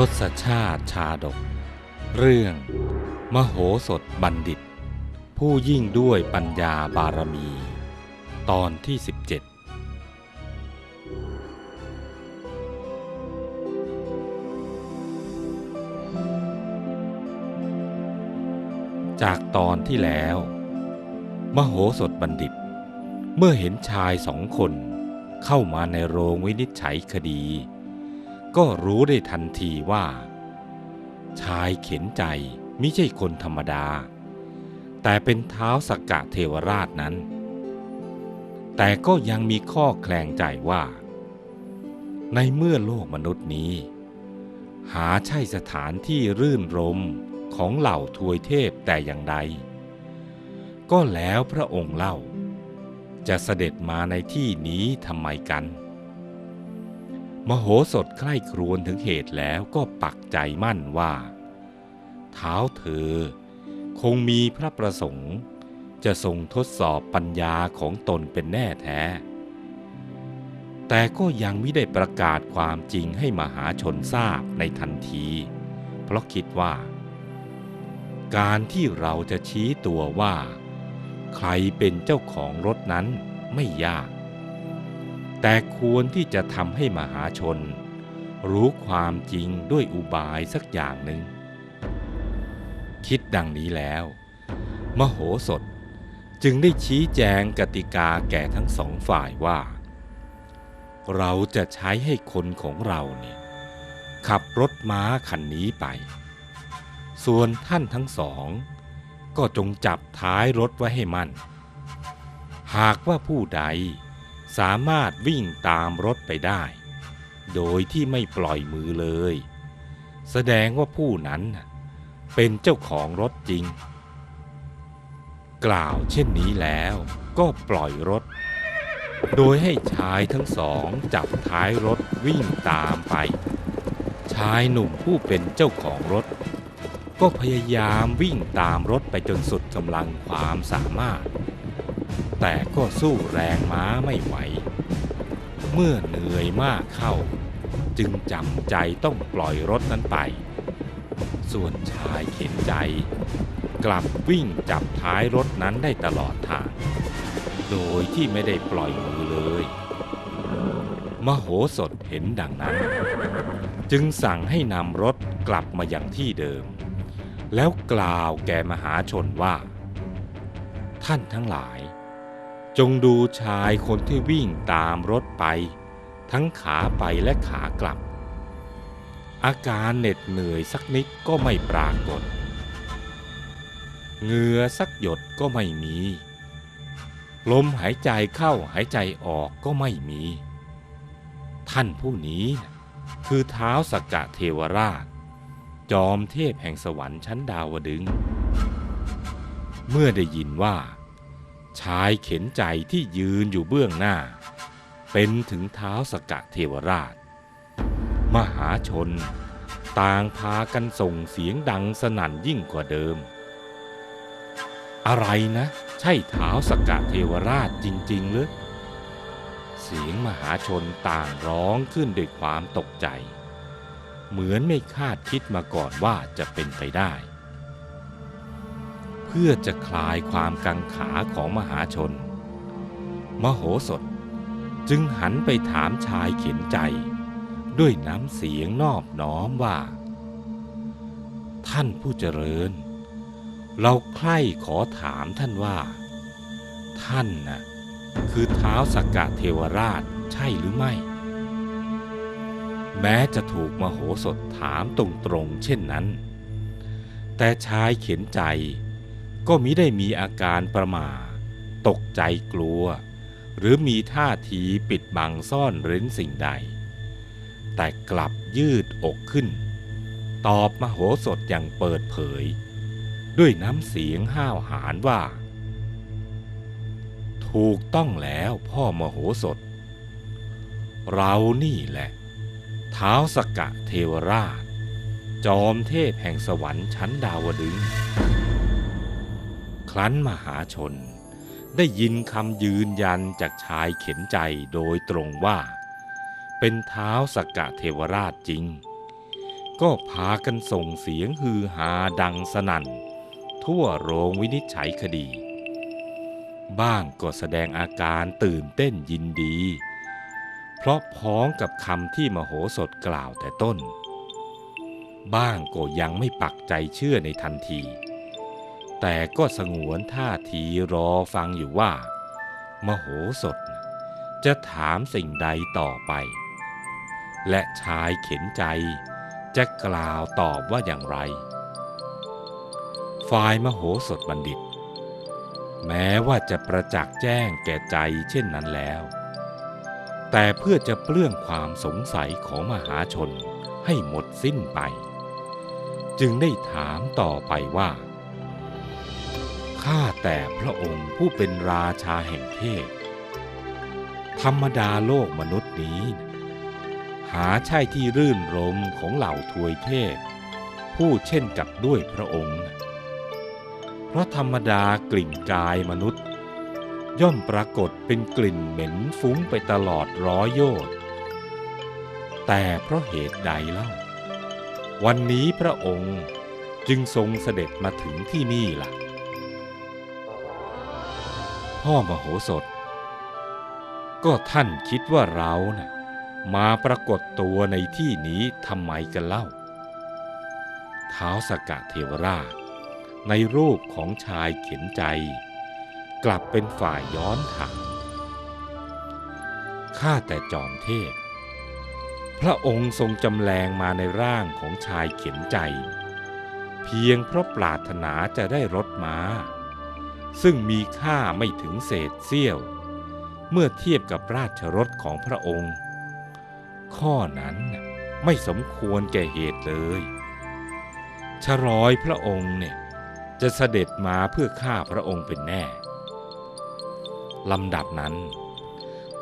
ทศชาติชาดก เรื่อง มโหสถบัณฑิต ผู้ยิ่งด้วยปัญญาบารมี ตอนที่ 17จากตอนที่แล้ว มโหสถบัณฑิต เมื่อเห็นชายสองคนเข้ามาในโรงวินิจฉัยคดี ก็รู้ได้ทันทีว่า ชายเข็นใจไม่ใช่คนธรรมดา แต่เป็นเท้าสกกะเทวราชนั้น แต่ก็ยังมีข้อแคลงใจว่า ในเมื่อโลกมนุษย์นี้ หาใช่สถานที่รื่นรมของเหล่าทวยเทพแต่อย่างใด ก็แล้วพระองค์เล่า จะเสด็จมาในที่นี้ทำไมกัน มโหสถใคร่ครวญถึงเหตุแล้วก็ปักใจมั่นว่า เท้าเธอคงมีพระประสงค์ จะทรงทดสอบปัญญาของตนเป็นแน่แท้ แต่ก็ยังไม่ได้ประกาศความจริงให้มหาชนทราบในทันที เพราะคิดว่า การที่เราจะชี้ตัวว่า ใครเป็นเจ้าของรถนั้นไม่ยาก แต่ควรที่จะทำให้มหาชน รู้ความจริงด้วยอุบายสักอย่างหนึ่ง คิดดังนี้แล้ว มโหสถจึงได้ชี้แจงกติกาแก่ทั้งสองฝ่ายว่า เราจะใช้ให้คนของเราเนี่ยขับรถม้าคันนี้ไป ส่วนท่านทั้งสอง ก็จงจับท้ายรถไว้ให้มั่น หากว่าผู้ใด สามารถวิ่งตามรถไปได้ โดยที่ไม่ปล่อยมือเลย แสดงว่าผู้นั้นเป็นเจ้าของรถจริง กล่าวเช่นนี้แล้วก็ปล่อยรถ โดยให้ชายทั้งสองจับท้ายรถวิ่งตามไป ชายหนุ่มผู้เป็นเจ้าของรถ ก็พยายามวิ่งตามรถไปจนสุดกำลังความสามารถ แต่ก็สู้แรงม้าไม่ไหว เมื่อเหนื่อยมากเข้า จึงจำใจต้องปล่อยรถนั้นไป ส่วนชายเข็นใจ กลับวิ่งจับท้ายรถนั้นได้ตลอดทาง โดยที่ไม่ได้ปล่อยมือเลย มโหสถเห็นดังนั้น จึงสั่งให้นำรถกลับมาอย่างที่เดิม แล้วกล่าวแก่มหาชนว่า ท่านทั้งหลาย จงดูชายคนที่วิ่งตามรถไป ทั้งขาไปและขากลับ อาการเหน็ดเหนื่อยสักนิดก็ไม่ปรากฏเหงื่อสักหยดก็ไม่มี ลมหายใจเข้าหายใจออกก็ไม่มี ท่านผู้นี้คือเท้าสกกะเทวราช จอมเทพแห่งสวรรค์ชั้นดาวดึง เมื่อได้ยินว่า ชายเข็นใจที่ยืนอยู่เบื้องหน้า เป็นถึงเท้าสกะเทวราช มหาชน ต่างพากันส่งเสียงดังสนั่นยิ่งกว่าเดิม อะไรนะ ใช่เท้าสกะเทวราชจริง ๆ หรือเสียงมหาชนต่างร้องขึ้นด้วยความตกใจ เหมือนไม่คาดคิดมาก่อนว่าจะเป็นไปได้ พื่อจะคลายความกังขาของมหาชน มโหสถจึงหันไปถามชายเข็นใจ ด้วยน้ำเสียงนอบน้อมว่า ท่านผู้เจริญ เราใคร่ขอถามท่านว่า ท่านน่ะคือเท้าสกกะเทวราชใช่หรือไม่ แม้จะถูกมโหสถถามตรงๆเช่นนั้น แต่ชายเขียนใจ ก็มิได้มีอาการประหมาตกใจกลัว หรือมีท่าทีปิดบังซ่อนเร้นสิ่งใด แต่กลับยืดอกขึ้น ตอบมโหสถอย่างเปิดเผย ด้วยน้ำเสียงห้าวหาญว่า ถูกต้องแล้วพ่อมโหสถ เรานี่แหละเท้าวสกกะเทวราช จอมเทพแห่งสวรรค์ชั้นดาวดึง รั้นมหาชน ได้ยินคำยืนยันจากชายเข็นใจโดยตรงว่า เป็นเท้าสกกะเทวราชจริง ก็พากันส่งเสียงฮือฮาดังสนั่น ทั่วโรงวินิจฉัยคดี บ้างก็แสดงอาการตื่นเต้นยินดี เพราะพ้องกับคำที่มโหสถกล่าวแต่ต้น บ้างก็ยังไม่ปักใจเชื่อในทันที แต่ก็สงวนท่าทีรอฟังอยู่ว่า มโหสถจะถามสิ่งใดต่อไป และชายเข็นใจจะกล่าวตอบว่าอย่างไร ฝ่ายมโหสถบัณฑิต แม้ว่าจะประจักษ์แจ้งแก่ใจเช่นนั้นแล้ว แต่เพื่อจะเปลื้องความสงสัยของมหาชนให้หมดสิ้นไป จึงได้ถามต่อไปว่า ข้าแต่พระองค์ผู้เป็นราชาแห่งเทพ ธรรมดาโลกมนุษย์นี้ หาใช่ที่รื่นรมของเหล่าทวยเทพ ผู้เช่นกับด้วยพระองค์ เพราะธรรมดากลิ่นกายมนุษย์ ย่อมปรากฏเป็นกลิ่นเหม็นฟุ้งไปตลอดร้อยโยชน์แต่เพราะเหตุใดเล่า วันนี้พระองค์จึงทรงเสด็จมาถึงที่นี่ล่ะ พ่อมโหสถ ก็ท่านคิดว่าเรานะ่ะมาปรากฏตัวในที่นี้ทำไมกันเล่าเท้าวสกะเทวราช ในรูปของชายเข็นใจ กลับเป็นฝ่ายย้อนถามข้าแต่จอมเทพ พระองค์ทรงจำแรงมาในร่างของชายเข็นใจ เพียงเพราะปรารถนาจะได้รถม้า ซึ่งมีค่าไม่ถึงเศษเสี้ยว เมื่อเทียบกับราชรถของพระองค์ ข้อนั้นไม่สมควรแก่เหตุเลยชรอยพระองค์เนี่ยจะเสด็จมาเพื่อฆ่าพระองค์เป็นแน่ลำดับนั้น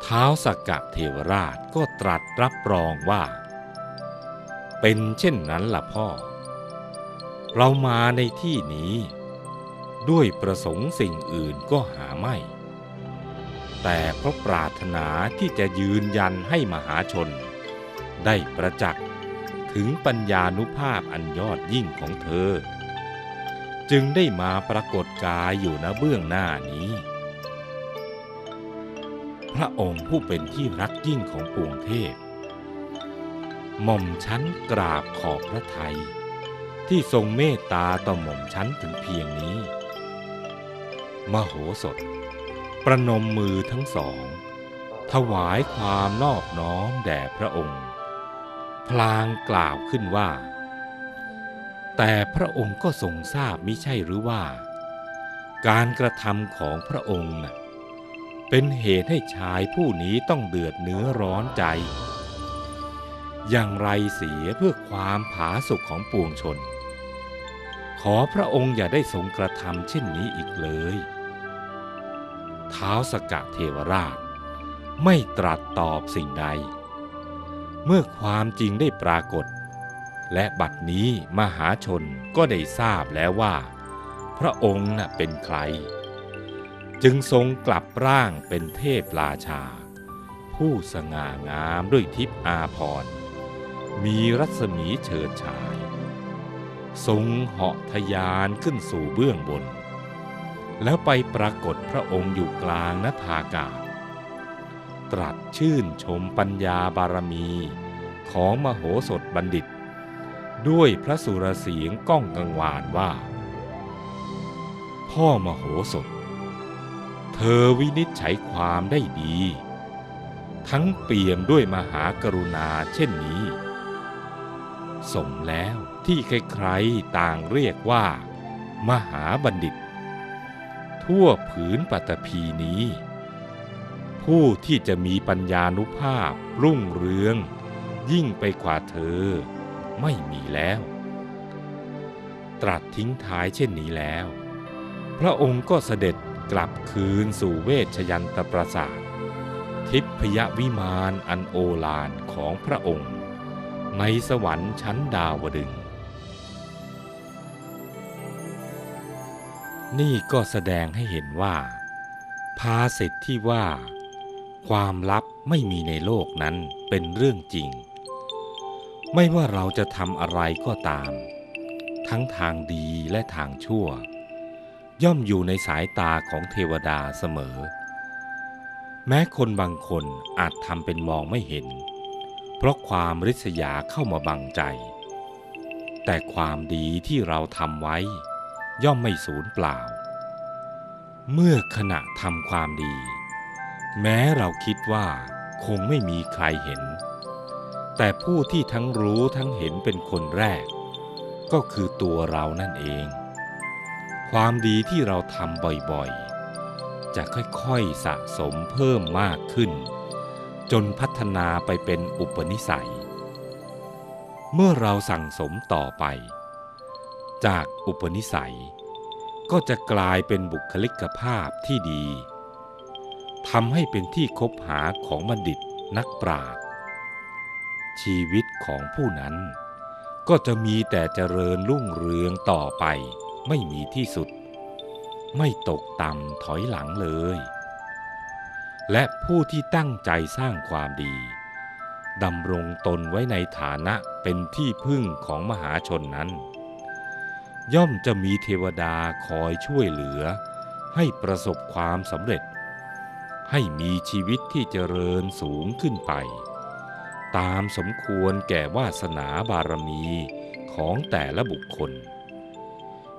เท้าวสกกะเทวราชก็ตรัสรับรองว่า เป็นเช่นนั้นล่ะพ่อ เรามาในที่นี้ ด้วยประสงค์สิ่งอื่นก็หาไม่ แต่เพราะปรารถนาที่จะยืนยันให้มหาชน ได้ประจักษ์ถึงปัญญานุภาพอันยอดยิ่งของเธอ จึงได้มาปรากฏกายอยู่ณเบื้องหน้านี้ พระองค์ผู้เป็นที่รักยิ่งของปวงเทพหม่อมชั้นกราบขอบพระไทย ที่ทรงเมตตาต่อหม่อมชั้นถึงเพียงนี้ มโหสถ ประนมมือทั้งสอง ถวายความนอบน้อมแด่พระองค์ พลางกล่าวขึ้นว่า แต่พระองค์ก็ทรงทราบมิใช่หรือว่า การกระทำของพระองค์เป็นเหตุให้ชายผู้นี้ต้องเดือดเนื้อร้อนใจ อย่างไรเสียเพื่อความผาสุกของปวงชนขอพระองค์อย่าได้ทรงกระทำเช่นนี้อีกเลย ท้าวสกะเทวราช ไม่ตรัสตอบสิ่งใด เมื่อความจริงได้ปรากฏ และบัดนี้มหาชนก็ได้ทราบแล้วว่า พระองค์น่ะเป็นใคร จึงทรงกลับร่างเป็นเทพราชา ผู้สง่างามด้วยทิพย์อาภรณ์มีรัศมีเฉิดฉาย ทรงเหาะทะยานขึ้นสู่เบื้องบน แล้วไปปรากฏพระองค์อยู่กลางนภากาศ ตรัสชื่นชมปัญญาบารมีของมโหสถบัณฑิต ด้วยพระสุรเสียงก้องกังวานว่า พ่อมโหสถ เธอวินิจฉัยความได้ดี ทั้งเปี่ยมด้วยมหากรุณาเช่นนี้ สมแล้วที่ใครๆต่างเรียกว่า มหาบัณฑิต ทั่วผืนปัตตภีนี้ ผู้ที่จะมีปัญญานุภาพรุ่งเรือง ยิ่งไปกว่าเธอไม่มีแล้ว ตรัสทิ้งท้ายเช่นนี้แล้ว พระองค์ก็เสด็จกลับคืนสู่เวชยันตปราสาท ทิพยวิมานอันโอฬารของพระองค์ ในสวรรค์ชั้นดาวดึง นี่ก็แสดงให้เห็นว่า ภาสิทธิ์ที่ว่า ความลับไม่มีในโลกนั้นเป็นเรื่องจริง ไม่ว่าเราจะทำอะไรก็ตาม ทั้งทางดีและทางชั่ว ย่อมอยู่ในสายตาของเทวดาเสมอ แม้คนบางคนอาจทำเป็นมองไม่เห็น เพราะความริษยาเข้ามาบังใจ แต่ความดีที่เราทำไว้ ย่อมไม่สูญเปล่า เมื่อขณะทำความดี แม้เราคิดว่าคงไม่มีใครเห็น แต่ผู้ที่ทั้งรู้ทั้งเห็นเป็นคนแรก ก็คือตัวเรานั่นเอง ความดีที่เราทำบ่อยๆ จะค่อยๆสะสมเพิ่มมากขึ้น จนพัฒนาไปเป็นอุปนิสัย เมื่อเราสั่งสมต่อไป จากอุปนิสัย ก็จะกลายเป็นบุคลิกภาพที่ดีทำให้เป็นที่คบหาของบัณฑิตนักปราชญ์ชีวิตของผู้นั้นก็จะมีแต่เจริญรุ่งเรืองต่อไปไม่มีที่สุด ไม่ตกต่ำถอยหลังเลย และผู้ที่ตั้งใจสร้างความดีดำรงตนไว้ในฐานะเป็นที่พึ่งของมหาชนนั้น ย่อมจะมีเทวดาคอยช่วยเหลือ ให้ประสบความสำเร็จ ให้มีชีวิตที่เจริญสูงขึ้นไป ตามสมควรแก่วาสนาบารมีของแต่ละบุคคล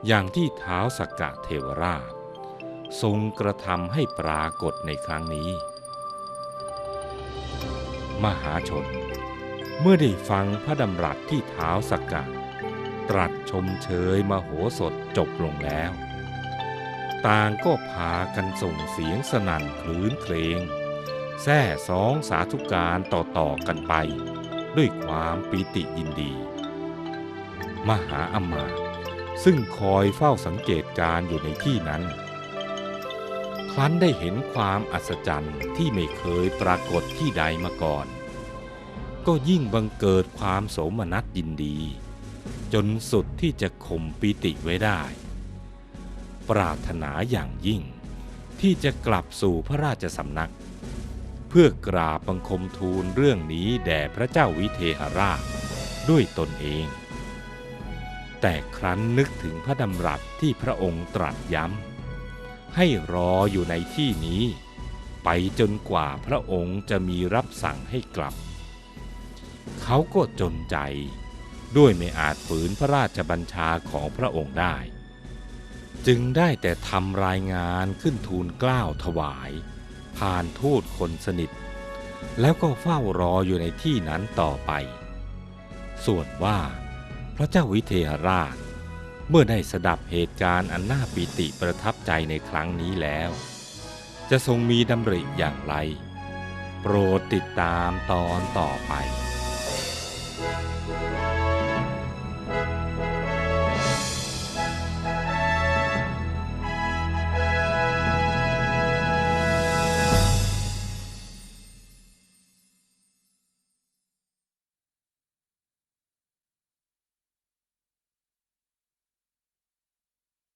อย่างที่เท้าวสกกะเทวราช ทรงกระทำให้ปรากฏในครั้งนี้ มหาชน เมื่อได้ฟังพระดำรัสที่เท้าวสกกะ ตรัสชมเชยมโหสถจบลงแล้ว ต่างก็พากันส่งเสียงสนั่นคลื้นเครงแซ่สองสาธุการต่อๆกันไป ด้วยความปีติยินดี มหาอมาซึ่งคอยเฝ้าสังเกตการอยู่ในที่นั้น ครั้นได้เห็นความอัศจรรย์ที่ไม่เคยปรากฏที่ใดมาก่อน ก็ยิ่งบังเกิดความโสมนัสยินดี จนสุดที่จะข่มปีติไว้ได้ ปรารถนาอย่างยิ่ง ที่จะกลับสู่พระราชสำนัก เพื่อกราบบังคมทูลเรื่องนี้แด่พระเจ้าวิเทหราชด้วยตนเอง แต่ครั้นนึกถึงพระดำรัสที่พระองค์ตรัสย้ำ ให้รออยู่ในที่นี้ ไปจนกว่าพระองค์จะมีรับสั่งให้กลับ เขาก็จนใจ ด้วยไม่อาจฝืนพระราชบัญชาของพระองค์ได้ จึงได้แต่ทำรายงานขึ้นทูลกล้าวถวาย ผ่านทูตคนสนิท แล้วก็เฝ้ารออยู่ในที่นั้นต่อไป ส่วนว่าพระเจ้าวิเทหราช เมื่อได้สดับเหตุการณ์อันน่าปิติประทับใจในครั้งนี้แล้ว จะทรงมีดำริอย่างไร โปรดติดตามตอนต่อไป